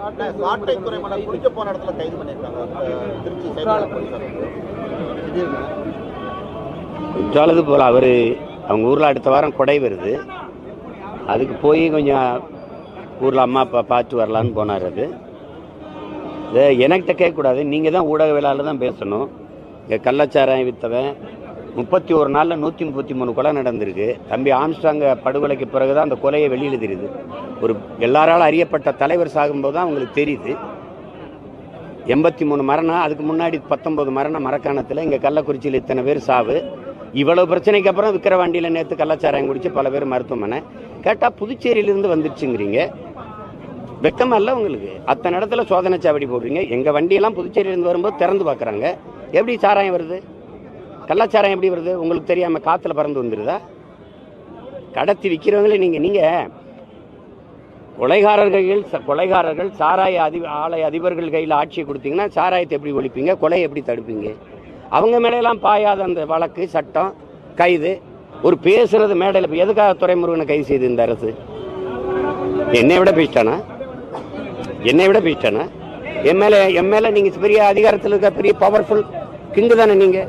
சாட்டை துறைமுகம் குடிக்க போன இடத்துல கைது பண்ணியிருக்காங்க. திருச்சி சைபர் போலீசார் போல் அவர் அவங்க ஊரில் அடுத்த வாரம் கொடை வருது. அதுக்கு போய் கொஞ்சம் ஊரில் அம்மா அப்பா பார்த்து வரலான்னு போனார் அது. இதை எனக்கிட்ட கேட்கக்கூடாது. நீங்கள் தான் ஊடகவியலாளர் தான் பேசணும். இங்கே கள்ளச்சாராயம் விற்றவன் முப்பத்தி ஒரு நாளில் நூற்றி முப்பத்தி மூணு கொலை நடந்திருக்கு. தம்பி ஆம்ஸ்டாங்க படுகொலைக்கு பிறகு தான் அந்த கொலையை வெளியில் தெரியுது. ஒரு எல்லாராலும் அறியப்பட்ட தலைவர் சாகும்போது தான் அவங்களுக்கு தெரியுது. எண்பத்தி மூணு மரணம் அதுக்கு முன்னாடி பத்தொன்பது மரணம் மரக்காணத்தில் இங்கே கள்ளக்குறிச்சியில் இத்தனை பேர் சாவு. இவ்வளவு பிரச்சனைக்கு அப்புறம் விக்கிரவாண்டியில் நேற்று கள்ளச்சாராயம் குடிச்சு பல பேர் மருத்துவமனை. கேட்டால் புதுச்சேரியிலிருந்து வந்துருச்சுங்கிறீங்க. வெக்கமாக இல்லை உங்களுக்கு? அத்தனை இடத்துல சோதனை சாவடி போடுறீங்க. எங்கள் வண்டியெல்லாம் புதுச்சேரியிலேருந்து வரும்போது திறந்து பார்க்குறாங்க எப்படி சாராயம் வருது? கள்ளச்சாராயம் எப்படி வருது? உங்களுக்கு தெரியாமல் காற்றுல பறந்து வந்துடுதா கடத்தி விற்கிறவங்களே நீங்கள் நீங்கள் கொலைகாரர்கள் ச- கொலைகாரர்கள் சாராய அதி ஆலய அதிபர்கள் கையில் ஆட்சியை கொடுத்தீங்கன்னா சாராயத்தை எப்படி ஒழிப்பீங்க? கொலையை எப்படி தடுப்பீங்க? அவங்க மேலையெல்லாம் பாயாத அந்த வழக்கு சட்டம் கைது. ஒரு பேசுறது மேடையில் இப்போ எதுக்காக துறைமுருகனை கைது செய்து இந்த அரசு? என்னை விட பேசிட்டானா என்னை விட பேசிட்டானா என் மேலே என் மேலே நீங்கள் பெரிய அதிகாரத்தில் இருக்க பெரிய பவர்ஃபுல் கிங்கு தானே நீங்கள்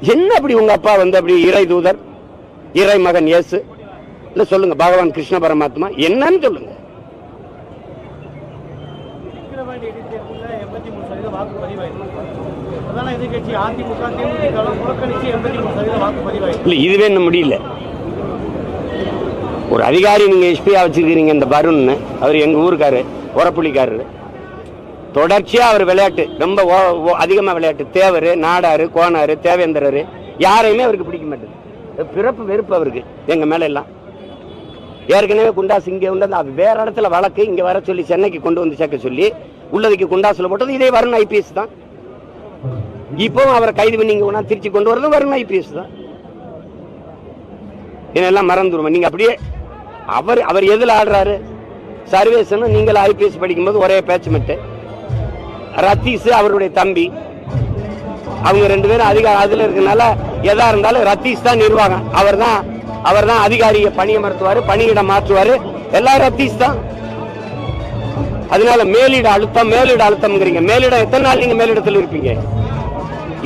என்ன அப்படி உங்க அப்பா வந்து அப்படி இறை தூதர் இறை மகன் இயேசு? இல்ல சொல்லுங்க பகவான் கிருஷ்ண பரமாத்மா என்னன்னு சொல்லுங்க. இதுவே என்ன முடியல. ஒரு அதிகாரி நீங்க எஸ்பியா வச்சிருக்கீங்க இந்த வருண்னு. அவர் எங்க ஊருக்காரு உரப்புள்ளிக்காரரு தொடர்ச்சியாக அவர் விளையாட்டு ரொம்ப ஓ- ஓ- விளையாட்டு. தேவர் நாடாரு கோனாரு தேவேந்திரர் யாரையுமே அவருக்கு பிடிக்க மாட்டேது. பிறப்பு வெறுப்பு அவருக்கு எங்கள் மேலே எல்லாம் ஏற்கனவே குண்டாஸ் இங்கே உள்ளது அது வேற இடத்துல வழக்கு இங்கே வர சொல்லி சென்னைக்கு கொண்டு வந்து சேர்க்க சொல்லி உள்ளதுக்கு குண்டாசில் போட்டது இதே வருண் ஐபிஎஸ் தான். இப்போவும் அவரை கைது பண்ணி ஒன்றா திருச்சி கொண்டு வரது வருண் ஐபிஎஸ் தான். இதெல்லாம் மறந்துடுவோம் நீங்கள் அப்படியே அவர் அவர் எதில் ஆடுறாரு? சர்வேசன் நீங்கள் ஐபிஎஸ் படிக்கும்போது ஒரே பேச்சு ரத்தீஸ் அவருடைய தம்பி. அவங்க ரெண்டு பேரும் அதிகாரி அதுல இருக்கனால எதா இருந்தாலும் ரத்தீஸ் தான் நிர்வாகம். அவர் தான் அவர் தான் அதிகாரியை பணியமர்த்துவாரு பணியிடம் மாற்றுவாரு. எல்லாம் ரத்தீஸ் தான். அதனால மேலிட அழுத்தம் மேலிட அழுத்தம்ங்கிறீங்க. மேலிடம் எத்தனை நாள் நீங்க மேலிடத்தில் இருப்பீங்க?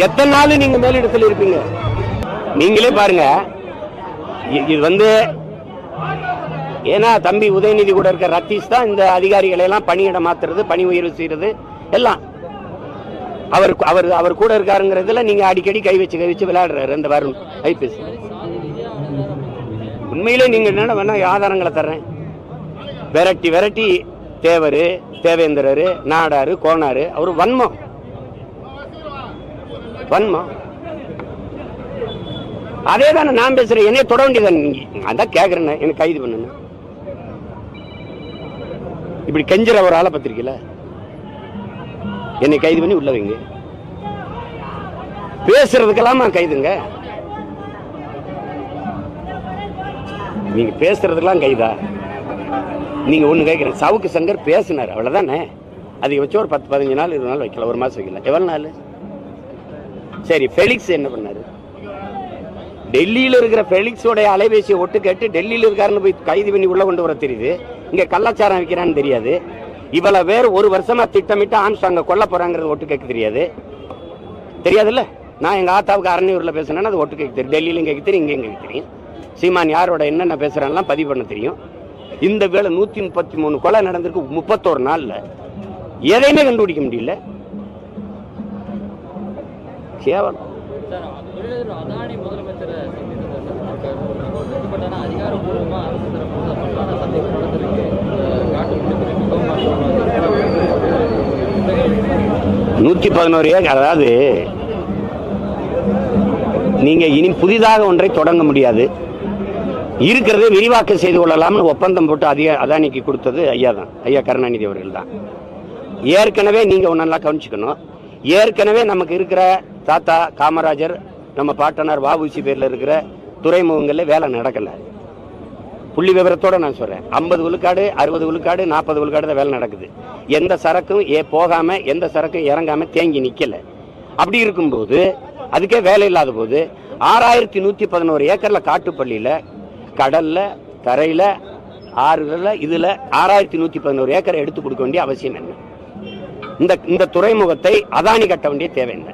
எத்தனை நாள் நீங்க மேலிடத்தில் இருப்பீங்க? நீங்களே பாருங்க. இது வந்து ஏன்னா தம்பி உதயநிதி கூட இருக்க ரத்தீஸ் தான் இந்த அதிகாரிகளை எல்லாம் பணியிடம் மாத்துறது பணி உயர்வு செய்யறது எல்லாம். அவர் அவர் அவர் கூட இருக்காருங்கிறதுல நீங்க அடிக்கடி கை வச்சு கை வச்சு விளையாடுறாரு அந்த வருண் ஐபிஎஸ். உண்மையிலே நீங்க என்ன வேணா ஆதாரங்களை தர்றேன். விரட்டி வெரைட்டி தேவர் தேவேந்திரர் நாடாரு கோனாரு அவர் வன்மம். வன்மம். அதே தானே நான் பேசுறேன். என்னைய தொட வேண்டியதான் நீங்க? அதான் கேக்குறேன் எனக்கு கைது பண்ணுன்னு இப்படி கெஞ்சிற ஒரு ஆளை பத்திரிக்கல என்னை கைது பண்ணி உள்ள வைங்க. பேசுறதுக்கெல்லாம் கைதுங்க. நீங்க பேசுறதுக்கெல்லாம் கைதா? நீங்க ஒண்ணு கேட்கிறேன் சவுக்கு சங்கர் பேசினார் அவ்வளவுதானே? அது வச்சு ஒரு பத்து பதினஞ்சு நாள் இருபது நாள் வைக்கல ஒரு மாசம் வைக்கல. எவ்வளவு நாள்? சரி ஃபெலிக்ஸ் என்ன பண்ணாரு? டெல்லியில இருக்கிற ஃபெலிக்ஸோடைய அலைபேசியை ஒட்டு கேட்டு டெல்லியில இருக்காருன்னு போய் கைது பண்ணி உள்ள கொண்டு வர தெரியுது. இங்க கள்ளச்சாரம் வைக்கிறான்னு தெரியாது. இவ்வளவு பேர் ஒரு வருஷமா திட்டமிட்டு ஆம்ஸ்டாங்க கொல்ல போறாங்கிறது ஒட்டு கேட்க தெரியாது. தெரியாதுல்ல? நான் எங்க ஆத்தாவுக்கு அரணியூரில் பேசுனேன்னா அது ஒட்டு கேட்க தெரியும். டெல்லியிலும் கேட்க தெரியும் இங்கே கேட்க தெரியும். சீமான் யாரோட என்னென்ன பேசுறான்லாம் பதிவு பண்ண தெரியும். இந்த வேலை நூத்தி முப்பத்தி மூணு கொலை நடந்திருக்கு முப்பத்தோரு நாள்ல. எதையுமே கண்டுபிடிக்க முடியல. கேவலம். அதானி முதலமைச்சரை நூத்தி பதினோரு ஏக்கர் அதாவது நீங்க இனி புதிதாக ஒன்றை தொடங்க முடியாது. இருக்கிறதே விரிவாக்கம் செய்து கொள்ளலாம்னு ஒப்பந்தம் போட்டு அதிக அதானிக்கு கொடுத்தது ஐயா தான் ஐயா கருணாநிதி அவர்கள் தான். ஏற்கனவே நீங்க ஒன்று நல்லா கவனிச்சுக்கணும். ஏற்கனவே நமக்கு இருக்கிற தாத்தா காமராஜர் நம்ம பாட்டனார் வாபூசி பேரில் இருக்கிற துறைமுகங்களில் வேலை நடக்கல. புள்ளி விவரத்தோட நான் சொல்கிறேன் ஐம்பது விழுக்காடு அறுபது விழுக்காடு நாற்பது விழுக்காடு தான் வேலை நடக்குது. எந்த சரக்கும் ஏ போகாமல் எந்த சரக்கும் இறங்காமல் தேங்கி நிற்கலை அப்படி இருக்கும்போது அதுக்கே வேலை இல்லாத போது ஆறாயிரத்தி நூற்றி பதினோரு ஏக்கரில் காட்டுப்பள்ளியில் கடலில் தரையில் ஆறுகளில் இதில் ஆறாயிரத்தி நூற்றி பதினோரு ஏக்கரை எடுத்து கொடுக்க வேண்டிய அவசியம் என்ன? இந்த இந்த துறைமுகத்தை அதானி கட்ட வேண்டிய தேவை என்ன?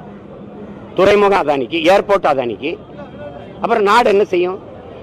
துறைமுகம் அதானிக்கு ஏர்போர்ட் அதானிக்கு அப்புறம் நாடு என்ன செய்யும்?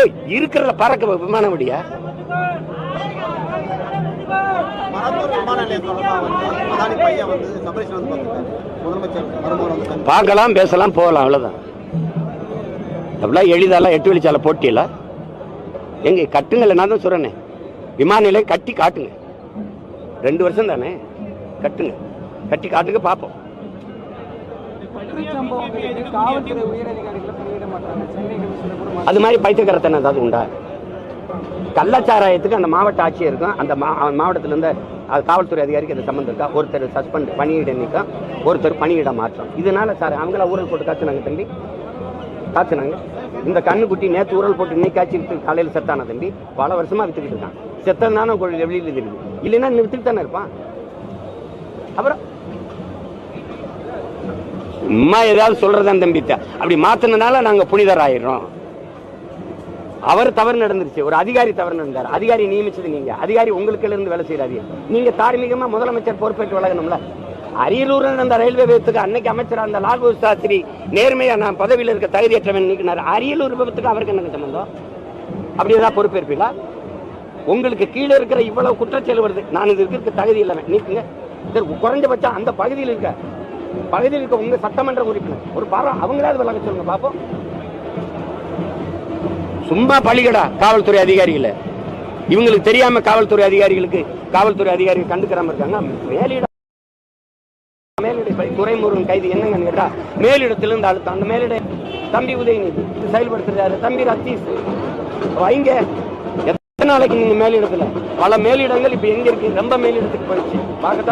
ஏய் இருக்கிறதுல பறக்க விமானம் சந்திச்சு பார்க்கலாம் பேசலாம் போகலாம் அவ்வளவுதான். அப்படிலாம் எளிதாலாம் எட்டு வழிச்சால போட்டியில? எங்க கட்டுங்கல்ல நான் தான் சொல்றேனே. விமான நிலையம் கட்டி காட்டுங்க. ரெண்டு வருஷம் தானே? கட்டுங்க. கட்டி காட்டுங்க பார்ப்போம். அது மாதிரி பைத்தியக்காரத்தனை ஏதாவது உண்டா? கள்ளச்சாராயத்துக்கு அந்த மாவட்ட ஆட்சியருக்கும் அந்த மா மாவட்டத்தில் இருந்த அது காவல்துறை அதிகாரிக்கு அந்த சம்மந்தம் இருக்கா? ஒருத்தர் சஸ்பெண்ட் பணியிட நீக்கம் ஒருத்தர் பணியிட மாற்றம். இதனால சார் அவங்கள ஊரல் போட்டு காத்துனாங்க தம்பி. காத்துனாங்க. இந்த கண்ணுக்குட்டி நேற்று ஊரல் போட்டு இன்னைக்கு காய்ச்சி காலையில் செத்தான தம்பி? பல வருஷமாக வித்துக்கிட்டு இருக்கான். செத்தனான வெளியில் தெரியுது இல்லைன்னா இன்னும் தானே இருப்பான். அப்புறம் அம்மா ஏதாவது சொல்றதான் தம்பி அப்படி மாத்தினதுனால நாங்க புனிதர் ஆயிடுறோம் அவர் தவறு நடந்துருச்சு. ஒரு அதிகாரி தவறு நடந்தார். அதிகாரி நியமிச்சது நீங்க அதிகாரி உங்களுக்கு இருந்து வேலை செய்யறாரு நீங்க தார்மீகமா முதலமைச்சர் பொறுப்பேற்று வழங்கணும்ல. அரியலூர் நடந்த ரயில்வே விபத்துக்கு அன்னைக்கு அமைச்சர் அந்த லால்பு சாஸ்திரி நேர்மையா நான் பதவியில் இருக்க தகுதியற்றவன் நீக்கினார். அரியலூர் விபத்துக்கு அவருக்கு என்ன சம்பந்தம்? அப்படி ஏதாவது பொறுப்பேற்பீங்களா? உங்களுக்கு கீழே இருக்கிற இவ்வளவு குற்றச்செயல் வருது. நான் இது இருக்க தகுதி இல்லாம நீக்குங்க. குறைஞ்சபட்சம் அந்த பகுதியில் இருக்க பகுதியில் இருக்க உங்க சட்டமன்ற உறுப்பினர். ஒரு பாரம் அவங்களாவது விளக்க சொல்லுங்க பாப்போம். சும்மா பழிகடா காவல்துறை அதிகாரிகளை. இவங்களுக்கு தெரியாம காவல்துறை அதிகாரிகளுக்கு காவல்துறை அதிகாரிகள் கண்டுக்கிறாம இருக்காங்க. மேலிட மேலிட துறைமுருகன் கைது என்னங்கன்னு கேட்டா மேலிடத்திலிருந்து அழுத்தம். அந்த மேலிட தம்பி உதயநிதி செயல்படுத்துறாரு. தம்பி ரத்தீஷ் வைங்க எத்தனை நாளைக்கு நீங்க மேலிடத்துல? பல மேலிடங்கள் இப்ப எங்க இருக்கு? ரொம்ப மேலிடத்துக்கு போயிடுச்சு. பார்க்கத்தான்